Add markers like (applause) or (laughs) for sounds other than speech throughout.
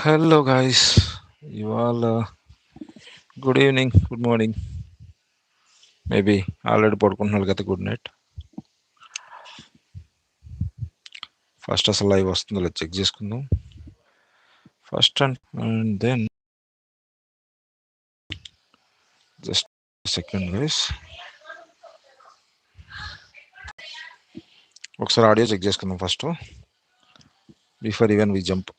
Hello guys ఇవాళ good evening good morning maybe already పడుకుంటున్నారు కదా good night first అసలు live వస్తుందో లేదు చెక్ చేసుకుందాం. First and and then just second guys ఒకసారి ఆడియో చెక్ చేసుకుందాం first before even we jump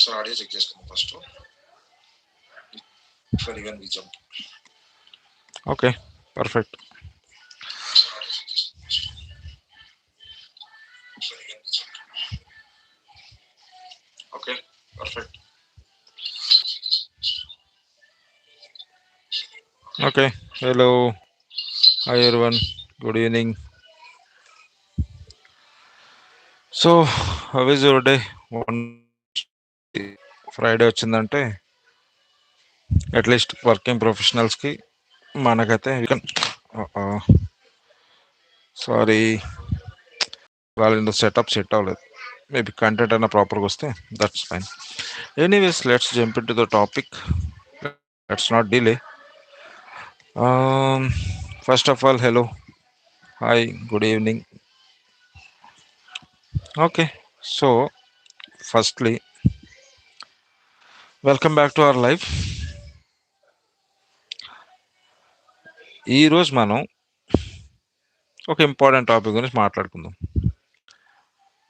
ఒకసారి ఆడియో చెక్ చేసుకుందాం first before even we jump okay perfect okay perfect okay hello hi everyone good evening so how is your day one Friday వచ్చిందంటే at least working ప్రొఫెషనల్స్కి మనకైతే sorry వాళ్ళ setup set అవ్వలేదు. Maybe content అయినా ప్రాపర్గా వస్తే that's fine anyways let's jump in to the topic let's not delay first of all hello hi good evening okay so firstly welcome back to our life ఈరోజు మనం ఒక important topic గురించి మాట్లాడుకుందాం.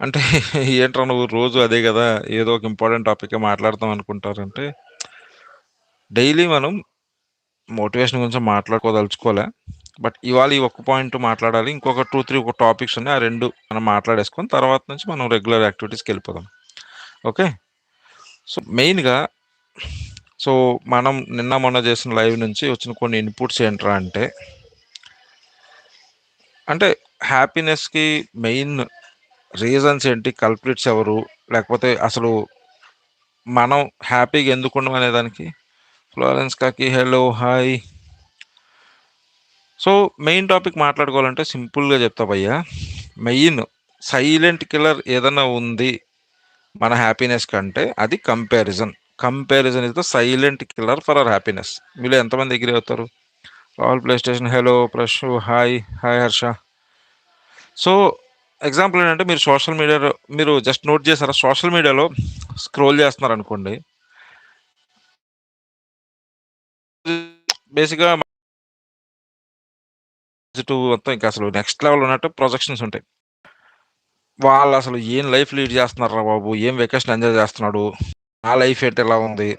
అంటే (laughs) ఏంట్రా నువ్వు రోజు అదే కదా ఏదో ఒక ఇంపార్టెంట్ టాపిక్ మాట్లాడతాం అనుకుంటారంటే డైలీ మనం మోటివేషన్ గురించి మాట్లాడుకోదలుచుకోలే బట్ ఇవాళ ఈ ఒక్క పాయింట్ మాట్లాడాలి ఇంకొక టూ త్రీ ఒక టాపిక్స్ ఉన్నాయి ఆ రెండు మనం మాట్లాడేసుకొని తర్వాత నుంచి మనం రెగ్యులర్ యాక్టివిటీస్కి వెళ్ళిపోదాం. ఓకే సో మెయిన్గా సో మనం నిన్న మొన్న చేసిన లైవ్ నుంచి వచ్చిన కొన్ని ఇన్పుట్స్ ఏంట్రా అంటే అంటే హ్యాపీనెస్కి మెయిన్ రీజన్స్ ఏంటి? కల్ప్రిట్స్ ఎవరు? లేకపోతే అసలు మనం హ్యాపీగా ఎందుకు అనేదానికి అనే దానికి? ఫ్లోరెన్స్ కాకి hello hi so main topic మాట్లాడుకోవాలంటే సింపుల్గా చెప్తా భయ్యా. మెయిన్ సైలెంట్ కిల్లర్ ఏదైనా ఉంది మన హ్యాపీనెస్ కంటే అది comparison comparison is the silent killer for our happiness మీలో ఎంతమంది ఎగ్రీ అవుతారు? All play station hello Prashu hi hi Harsha so example ఏంటంటే మీరు సోషల్ మీడియాలో మీరు జస్ట్ నోట్ చేశారా? సోషల్ మీడియాలో స్క్రోల్ చేస్తున్నారు అనుకోండి. బేసిక్గా టు మొత్తం ఇంకా అసలు నెక్స్ట్ లెవెల్ ఉన్నట్టు ప్రొజెక్షన్స్ ఉంటాయి. వాళ్ళు అసలు ఏం లైఫ్ లీడ్ చేస్తున్నారా బాబు? ఏం వెకేషన్ ఎంజాయ్ చేస్తున్నాడు? నా లైఫ్ ఏంటి ఎలా ఉంది?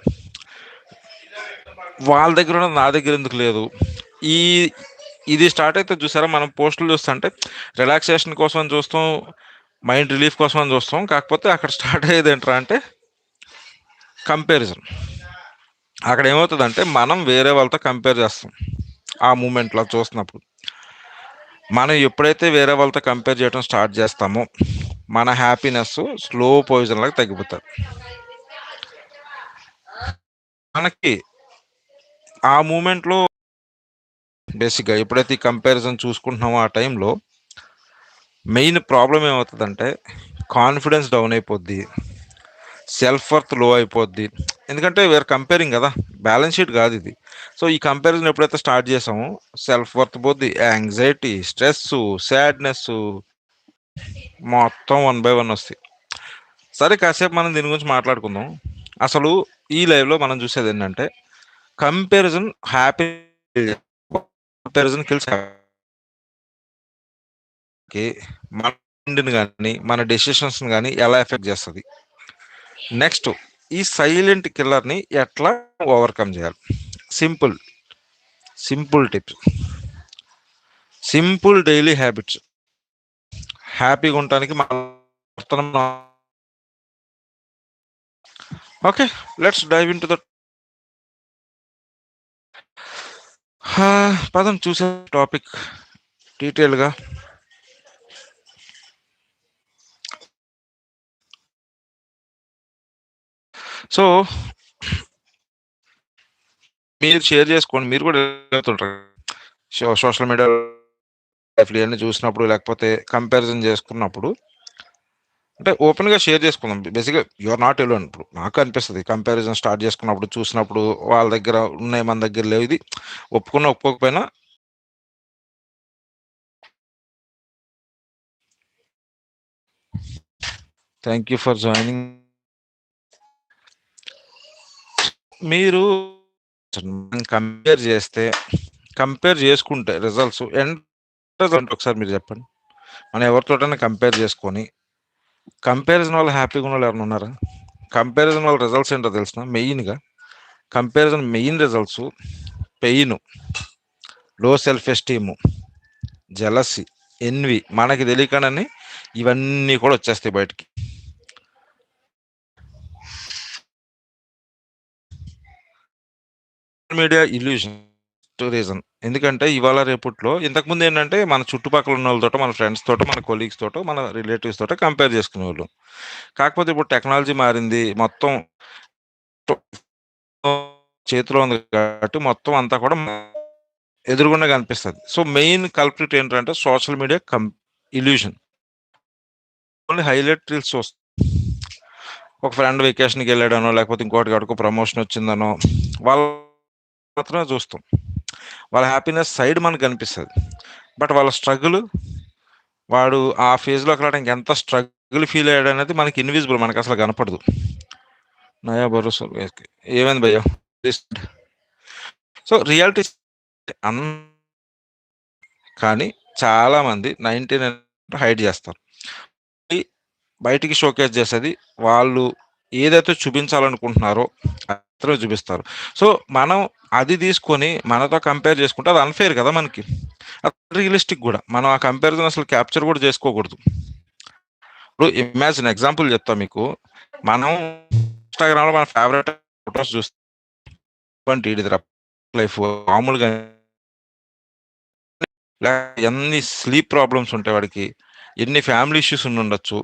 వాళ్ళ దగ్గర ఉన్న నా దగ్గర ఎందుకు లేదు? ఈ ఇది స్టార్ట్ అయితే చూసారా? మనం పోస్టులు చూస్తుంటే రిలాక్సేషన్ కోసం అని చూస్తాం మైండ్ రిలీఫ్ కోసం అని చూస్తాం. కాకపోతే అక్కడ స్టార్ట్ అయ్యేది ఏంట్రా అంటే కంపారిజన్ అక్కడ ఏమవుతుందంటే మనం వేరే వాళ్ళతో కంపేర్ చేస్తాం ఆ మూమెంట్లో చూస్తున్నప్పుడు. మనం ఎప్పుడైతే వేరే వాళ్ళతో కంపేర్ చేయడం స్టార్ట్ చేస్తామో మన హ్యాపీనెస్ స్లో పొజిషన్ లాగా తగ్గిపోతుంది. మనకి ఆ మూమెంట్లో బేసిక్గా ఎప్పుడైతే ఈ కంపారిజన్ చూసుకుంటున్నామో ఆ టైంలో మెయిన్ ప్రాబ్లం ఏమవుతుందంటే కాన్ఫిడెన్స్ డౌన్ అయిపోద్ది సెల్ఫ్ వర్త్లో అయిపోద్ది. ఎందుకంటే వేర్ కంపేరింగ్ కదా బ్యాలెన్స్ షీట్ కాదు ఇది. సో ఈ కంపారిజన్ ఎప్పుడైతే స్టార్ట్ చేసామో సెల్ఫ్ వర్త్ పోద్ది యాంగ్జైటీ స్ట్రెస్ సాడ్నెస్ మొత్తం వన్ బై వన్ వస్తాయి. సరే కాసేపు మనం దీని గురించి మాట్లాడుకుందాం. అసలు ఈ లైవ్లో మనం చూసేది ఏంటంటే కంపారిజన్ హ్యాపీ కంపారిజన్ కిల్స్ మన మైండ్ని కానీ మన డెసిషన్స్ని కానీ ఎలా ఎఫెక్ట్ చేస్తుంది? నెక్స్ట్ ఈ సైలెంట్ కిల్లర్ని ఎట్లా ఓవర్కమ్ చేయాలి? Simple simple tips simple daily habits హ్యాపీగా ఉండటానికి మన okay let's dive in the the పదం చూసే టాపిక్ డీటెయిల్గా సో మీరు షేర్ చేసుకోండి మీరు కూడా వెళ్తుంటారు సోషల్ మీడియా చూసినప్పుడు లేకపోతే కంపారిజన్ చేసుకున్నప్పుడు అంటే ఓపెన్‌గా షేర్ చేసుకుందాం. బేసిక్‌గా యూ ఆర్ నాట్ ఎలోన్ ఇప్పుడు. నాకు అనిపిస్తుంది కంపారిజన్ స్టార్ట్ చేసుకున్నప్పుడు, చూసినప్పుడు వాళ్ళ దగ్గర ఉన్నాయి, మన దగ్గర లేవు. ఇది ఒప్పుకున్న ఒప్పుకోకపోయినా థ్యాంక్ యూ ఫర్ జాయినింగ్. మీరు కంపేర్ చేస్తే, కంపేర్ చేసుకుంటే రిజల్ట్స్ ఎండ్ రిజల్ట్ ఒకసారి మీరు చెప్పండి. మనం ఎవరితోటైనా కంపేర్ చేసుకొని, కంపారిజన్ వాళ్ళు హ్యాపీగా ఉన్నోళ్ళు ఎవరైనా ఉన్నారా? కంపారిజన్ వాళ్ళ రిజల్ట్స్ ఏంటో తెలుసునా? మెయిన్‌గా comparison main results pain, low self esteem jealousy, envy మనకి తెలియకుండానే ఇవన్నీ కూడా వచ్చేస్తాయి బయటికి. Media illusion to reason. ఎందుకంటే ఇవాళ రేపట్లో ఇంతకుముందు ఏంటంటే మన చుట్టుపక్కల ఉన్న వాళ్ళతో మన ఫ్రెండ్స్ తోట మన కొలీగ్స్ తోట మన రిలేటివ్స్ తోట కంపేర్ చేసుకునేవాళ్ళం. కాకపోతే ఇప్పుడు టెక్నాలజీ మారింది. మొత్తం చేతిలో ఉంది కాబట్టి మొత్తం అంతా కూడా ఎదురుగుండా కనిపిస్తుంది సో, మెయిన్ కల్ప్రిట్ ఏంటంటే social media cum illusion. Only highlight reels చూస్తాం. ఒక ఫ్రెండ్ వెకేషన్కి వెళ్ళాడనో లేకపోతే ఇంకోటి కాడుకో ప్రమోషన్ వచ్చిందనో, వాళ్ళు మాత్రమే చూస్తాం. వాళ్ళ హ్యాపీనెస్ సైడ్ మనకు కనిపిస్తుంది బట్ వాళ్ళ స్ట్రగుల్ వాడు ఆ ఫేజ్‌లోకి రావడానికి ఎంత స్ట్రగుల్ ఫీల్ అయ్యాడు అనేది మనకి ఇన్విజిబుల్. అసలు కనపడదు. నయా భరోసా ఏమైంది భయ్యా? సో, రియాలిటీ అన్ కానీ చాలామంది 99 హైడ్ చేస్తారు. బయటికి షోకేస్ చేసేది వాళ్ళు ఏదైతే చూపించాలనుకుంటున్నారో అతను చూపిస్తారు. సో, మనం అది తీసుకొని మనతో కంపేర్ చేసుకుంటే అది అన్ఫేర్ కదా మనకి. రియలిస్టిక్ కూడా మనం ఆ కంపారిజన్ అసలు క్యాప్చర్ కూడా చేసుకోకూడదు. ఇప్పుడు ఇమాజిన్ ఎగ్జాంపుల్ చెప్తా మీకు. మనం ఇన్‌స్టాగ్రామ్‌లో మన ఫేవరెట్ ఫోటోస్ చూస్తాం. లైఫ్ మామూలుగా ఎన్ని స్లీప్ ప్రాబ్లమ్స్ ఉంటాయి వాడికి. ఎన్ని ఫ్యామిలీ ఇష్యూస్ ఉండుండొచ్చు.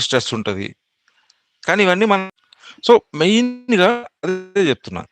స్ట్రెస్ ఉంటుంది కానీ ఇవన్నీ మనం సో, మెయిన్‌గా అదే చెప్తున్నా.